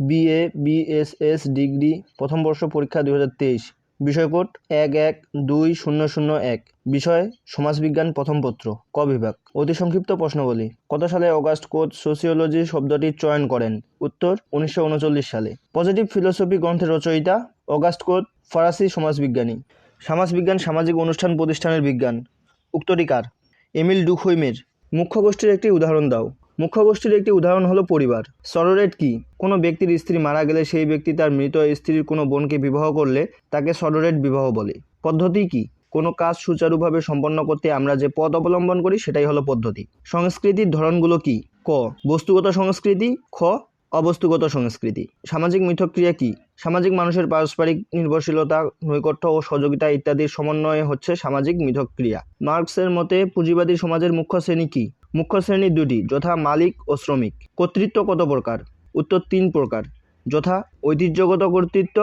BA BSS degree প্রথম বর্ষ পরীক্ষা দুই হাজার তেইশ। এক এক দুই শূন্য শূন্য এক। বিষয়, সমাজবিজ্ঞান প্রথম পত্র, ক বিভাগ। অতি সংক্ষিপ্ত প্রশ্নাবলী। কত সালে অগাস্ট কোচ সোসিওলজি শব্দটি চয়ন করেন? উত্তর, উনিশশো উনচল্লিশ সালে। পজিটিভ ফিলোসফি গ্রন্থের রচয়িতা অগাস্ট কোচ ফরাসি সমাজবিজ্ঞানী। সমাজবিজ্ঞান সামাজিক অনুষ্ঠান প্রতিষ্ঠানের বিজ্ঞান। উক্তটি কার? এমিল ডুখইমের। মুখ্য গোষ্ঠীর একটি উদাহরণ দাও। মুখ্য গোষ্ঠীর একটি উদাহরণ হলো পরিবার। সরোরেট কি? কোনো ব্যক্তির স্ত্রী মারা গেলে সেই ব্যক্তি তার মৃত স্ত্রীর কোনো বোনকে বিবাহ করলে তাকে সরোরেট বিবাহ বলে। পদ্ধতি কি? কোনো কাজ সুচারুভাবে সম্পন্ন করতে আমরা যে পথ অবলম্বন করি সেটাই হলো পদ্ধতি। সংস্কৃতির ধরনগুলো কি? ক, বস্তুগত সংস্কৃতি, খ, অবস্তুগত সংস্কৃতি। সামাজিক মিথক্রিয়া কি? সামাজিক মানুষের পারস্পরিক নির্ভরশীলতা, নৈকট্য ও সহযোগিতা ইত্যাদির সমন্বয়ে হচ্ছে সামাজিক মিথক্রিয়া। মার্কসের মতে পুঁজিবাদী সমাজের মুখ্য শ্রেণি কি? মুখ্য শ্রেণি দুটি, যথা মালিক ও শ্রমিক। কর্তৃত্ব কত প্রকার? উত্তর তিন প্রকার। যথা ঐতিহ্যগত কর্তৃত্ব,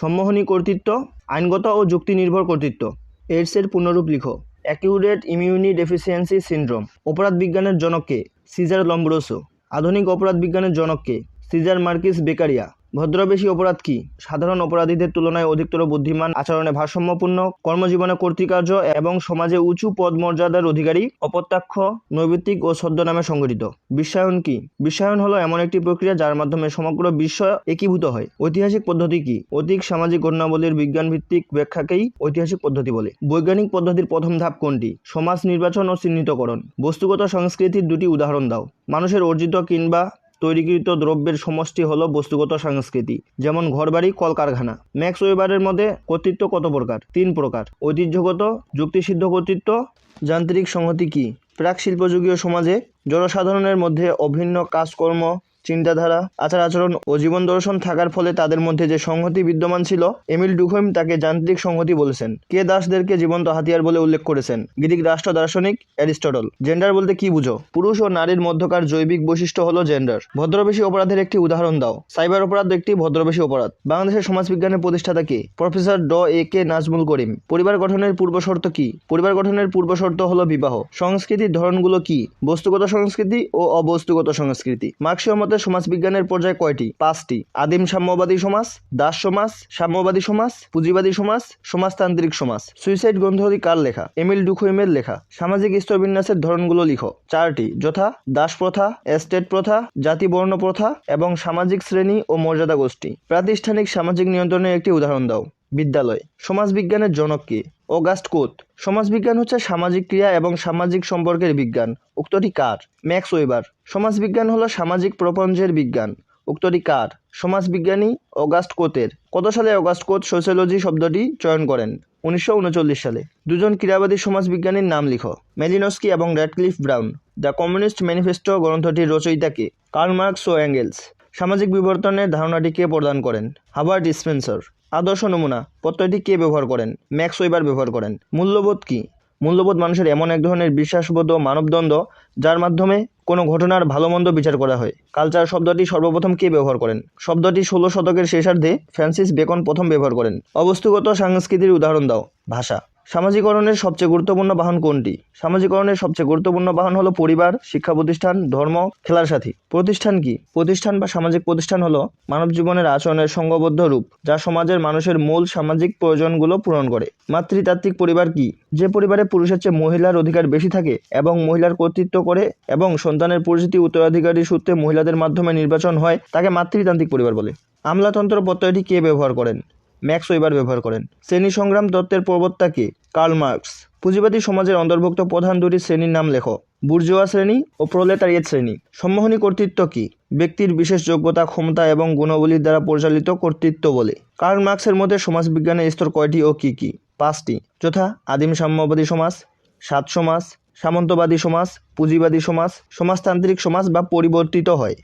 সম্মোহনী কর্তৃত্ব, আইনগত ও যুক্তি নির্ভর কর্তৃত্ব। এইডসের পূর্ণরূপ লিখো। Acquired immune deficiency syndrome. অপরাধ বিজ্ঞানের জনককে সিজার লম্ব্রোসো। আধুনিক অপরাধ বিজ্ঞানের জনককে সিজার মার্কিস বেকারিয়া। ভদ্রবেশী অপরাধ কি? সাধারণ অপরাধীদের তুলনায় অধিকতর বুদ্ধিমান, আচরণে ভারসাম্যপূর্ণ, কর্মজীবনে কর্তৃকার্য এবং সমাজে উঁচু পদমর্যাদার অধিকারী অপত্যাক্ষ নৈবিত্তিক ও ছদ্মনামে সংগঠিত। বিশ্বায়ন কি? বিশ্বায়ন হলো এমন একটি প্রক্রিয়া যার মাধ্যমে সমগ্র বিশ্ব একীভূত হয়। ঐতিহাসিক পদ্ধতি কি? অধিক সামাজিক ঘটনাবলীর বিজ্ঞান ভিত্তিক ব্যাখ্যাকেই ঐতিহাসিক পদ্ধতি বলে। বৈজ্ঞানিক পদ্ধতির প্রথম ধাপ কোনটি? সমাজ নির্বাচন ও চিহ্নিতকরণ। বস্তুগত সংস্কৃতির দুটি উদাহরণ দাও। মানুষের অর্জিত কিংবা তৈরিকৃত দ্রব্যের সমষ্টি হল বস্তুগত সংস্কৃতি, যেমন ঘরবাড়ি, কলকারখানা। ম্যাক্স ওয়েবারের মধ্যে কর্তৃত্ব কত প্রকার? তিন প্রকার। ঐতিহ্যগত, যুক্তিসিদ্ধ কর্তৃত্ব। যান্ত্রিক সংহতি কী? প্রাক শিল্পযুগীয় সমাজে জনসাধারণের মধ্যে অভিন্ন কাজকর্ম চিন্তাধারা, আচার আচরণ ও জীবন দর্শন থাকার ফলে তাদের মধ্যে যে সংহতি বিদ্যমান ছিল, এমিল ডুখইম তাকে যান্ত্রিক সংহতি বলেছেন। কে দাসদেরকে জীবন্ত হাতিয়ার বলে উল্লেখ করেছেন? গ্রিক রাষ্ট্র, দার্শনিক অ্যারিস্টটল। জেন্ডার বলতে কি বুঝো? পুরুষ ও নারীর মধ্যকার জৈবিক বৈশিষ্ট্য হলো জেন্ডার। ভদ্রবেশী অপরাধের একটি উদাহরণ দাও। সাইবার অপরাধ একটি ভদ্রবেশী অপরাধ। বাংলাদেশের সমাজবিজ্ঞানের প্রতিষ্ঠাতা কে? প্রফেসর ড. এ কে নাজমুল করিম। পরিবার গঠনের পূর্বশর্ত কি? পরিবার গঠনের পূর্বশর্ত হলো বিবাহ। সংস্কৃতির ধরনগুলো কি? বস্তুগত সংস্কৃতি ও অবস্তুগত সংস্কৃতি। মার্ক্সীয় মতে সমাজবিজ্ঞানের পর্যায় কয়টি? পাঁচটি। আদিম সাম্যবাদী সমাজ, দাস সমাজ, সাম্যবাদী সমাজ, পুঁজিবাদী সমাজ, সমাজতান্ত্রিক সমাজ। সুইসাইড গ্রন্থটি কার লেখা? এমিল ডুখইমের লেখা। সামাজিক স্তরবিন্যাসের ধরনগুলো লিখো। চারটি। যথা, দাস প্রথা, এস্টেট প্রথা, জাতি বর্ণ প্রথা এবং সামাজিক শ্রেণি ও মর্যাদা গোষ্ঠী। প্রাতিষ্ঠানিক সামাজিক নিয়ন্ত্রণের একটি উদাহরণ দাও। বিদ্যালয়। সমাজবিজ্ঞানের জনক কে? অগাস্ট কোত সমাজবিজ্ঞান হচ্ছে সামাজিক ক্রিয়া এবং সামাজিক সম্পর্কের বিজ্ঞান। উক্তটি কার? Max Weber. সমাজবিজ্ঞান হলো সামাজিক প্রপঞ্চের বিজ্ঞান। উক্তটি কার? সমাজবিজ্ঞানী অগাস্ট কোতের কত সালে অগাস্ট কোত সোশ্যোলজি শব্দটি চয়ন করেন? উনিশশো উনচল্লিশ সালে। দুজন ক্রীড়াবাদী সমাজবিজ্ঞানীর নাম লিখো। মেলিনস্কি এবং Radcliffe Brown. The Communist Manifesto গ্রন্থটির রচয়িতাকে কার্ল মার্কস ও অ্যাঙ্গেলস। সামাজিক বিবর্তনের ধারণাটিকে প্রদান করেন? Herbert Spencer. আদর্শ নমুনা, প্রত্যয়টি কে ব্যবহার করেন? ম্যাক্স ওয়েবার ব্যবহার করেন। মূল্যবোধ কি? মূল্যবোধ মানুষের এমন এক ধরনের বিশ্বাসবোধ ও মানবদ্বন্দ্ব, যার মাধ্যমে কোনো ঘটনার ভালো মন্দ বিচার করা হয়। কালচার শব্দটি সর্বপ্রথম কে ব্যবহার করেন? শব্দটি ষোলো শতকের শেষার্ধে ফ্রান্সিস বেকন প্রথম ব্যবহার করেন। অবস্তুগত সংস্কৃতির উদাহরণ দাও। ভাষা সামাজিকরণের সবচেয়ে গুরুত্বপূর্ণ বাহন কোনটি? সামাজিকরণের সবচেয়ে গুরুত্বপূর্ণ বাহন হলো পরিবার, শিক্ষা প্রতিষ্ঠান, ধর্ম, খেলার সাথী। প্রতিষ্ঠান কি? প্রতিষ্ঠান বা সামাজিক প্রতিষ্ঠান হলো মানব জীবনের আচরণের সংঘবদ্ধ রূপ, যা সমাজের মানুষের মূল সামাজিক প্রয়োজনগুলো পূরণ করে। মাতৃতাত্ত্বিক পরিবার কি? যে পরিবারে পুরুষের চেয়ে মহিলার অধিকার বেশি থাকে এবং মহিলার কর্তৃত্ব করে এবং সন্তানের পরিচিতি উত্তরাধিকারী সূত্রে মহিলাদের মাধ্যমে নির্বাচন হয়, তাকে মাতৃতান্ত্রিক পরিবার বলে। আমলাতন্ত্র প্রত্যয়টি কে ব্যবহার করেন? ম্যাক্স ওয়েবার ব্যবহার করেন। শ্রেণি সংগ্রাম তত্ত্বের প্রবক্তা কে? Karl Marx. পুঁজিবাদী সমাজের অন্তর্ভুক্ত প্রধান দুটি শ্রেণির নাম লেখো। বুর্জোয়া শ্রেণি ও প্রলেতারিয়েট শ্রেণি। সম্মোহনী কর্তৃত্ব কি? ব্যক্তির বিশেষ যোগ্যতা, ক্ষমতা এবং গুণাবলীর দ্বারা পরিচালিত কর্তৃত্ব বলে। কার্ল মার্কসের মধ্যে সমাজবিজ্ঞানের স্তর কয়টি ও কি কি? পাঁচটি। যথা আদিম সাম্যবাদী সমাজ, সাত সমাজ, সামন্তবাদী সমাজ, পুঁজিবাদী সমাজ, সমাজতান্ত্রিক সমাজ বা পরিবর্তিত হয়।